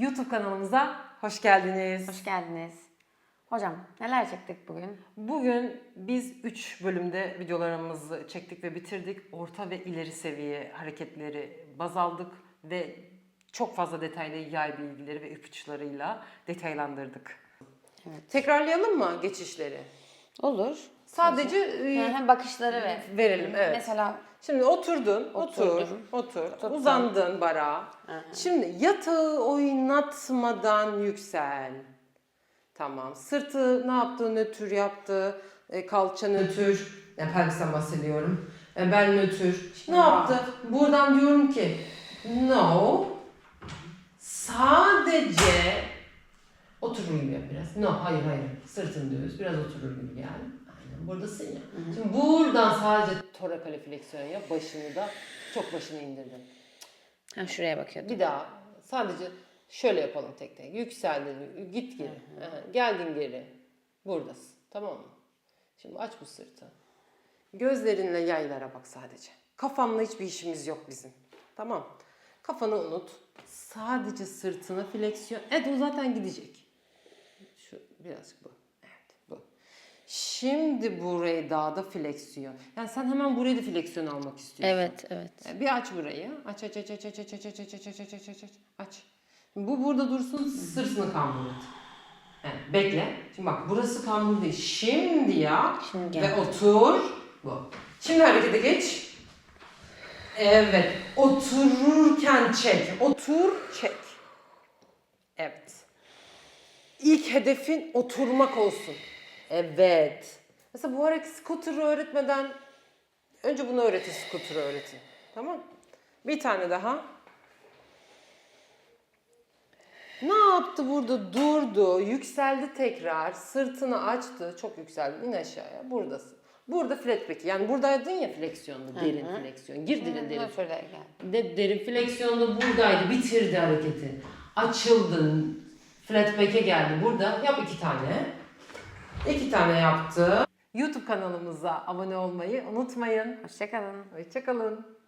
YouTube kanalımıza hoş geldiniz. Hoş geldiniz. Hocam neler çektik bugün? Bugün biz 3 bölümde videolarımızı çektik ve bitirdik. Orta ve ileri seviye hareketleri baz aldık ve çok fazla detaylı yay bilgileri ve ipuçlarıyla detaylandırdık. Tekrarlayalım mı geçişleri? Olur. Sadece e, Hem bakışları ve verelim. Evet. mesela Şimdi oturdun, otur, Oturdum. otur, Oturdum. uzandın bara. Şimdi yatağı oynatmadan yüksel. Tamam. Sırtı ne yaptı? Nötr yaptı. E, kalça nötr. Yani pelvisten bahsediyorum. E, bel nötr. Ne yaptı? Buradan diyorum ki no. Sadece oturur gibi yap biraz. No, hayır hayır. Sırtın düz. Biraz oturur gibi gel. Buradasın ya. Şimdi buradan sadece torakale fleksiyon yap. Başını da çok başını indirdin. ha, şuraya bakıyordum. Bir daha sadece şöyle yapalım tek tek. Yükseldin, git geri. Geldin geri. Buradasın. Tamam mı? Şimdi aç bu sırtı. Gözlerinle yaylara bak sadece. Kafanla hiçbir işimiz yok bizim. Tamam. Kafanı unut. Sadece sırtına fleksiyon. Evet o zaten gidecek. Şu birazcık bu. Şimdi burayı daha da fleksiyon. Yani sen hemen burayı da fleksiyon almak istiyorsun. Evet, evet. E, Bir aç burayı. Aç aç aç aç aç aç aç aç aç aç aç aç aç aç aç. Bu burada dursun sırtını kambur et. Evet, bekle. Şimdi bak burası kambur değil. Şimdi yap Şimdi ve yaptım. otur. Bu. Şimdi harekete geç. Evet. Otururken çek. Otur çek. Evet. İlk hedefin oturmak olsun. Evet. Mesela bu hareket scooter'ı öğretmeden önce bunu öğretin, scooter'ı öğretin. Tamam? Bir tane daha. Ne yaptı burada? Durdu, yükseldi tekrar, sırtını açtı. Çok yükseldi, in aşağıya. Buradasın. Burada flat back. Yani buradaydın ya fleksiyonda, derin fleksiyon. Gir derin derin. De, derin fleksiyonda buradaydı. Bitirdi hareketi. Açıldın. Flat back'e geldi. Burada yap iki tane. İki tane yaptı. YouTube kanalımıza abone olmayı unutmayın. Hoşçakalın. Hoşçakalın.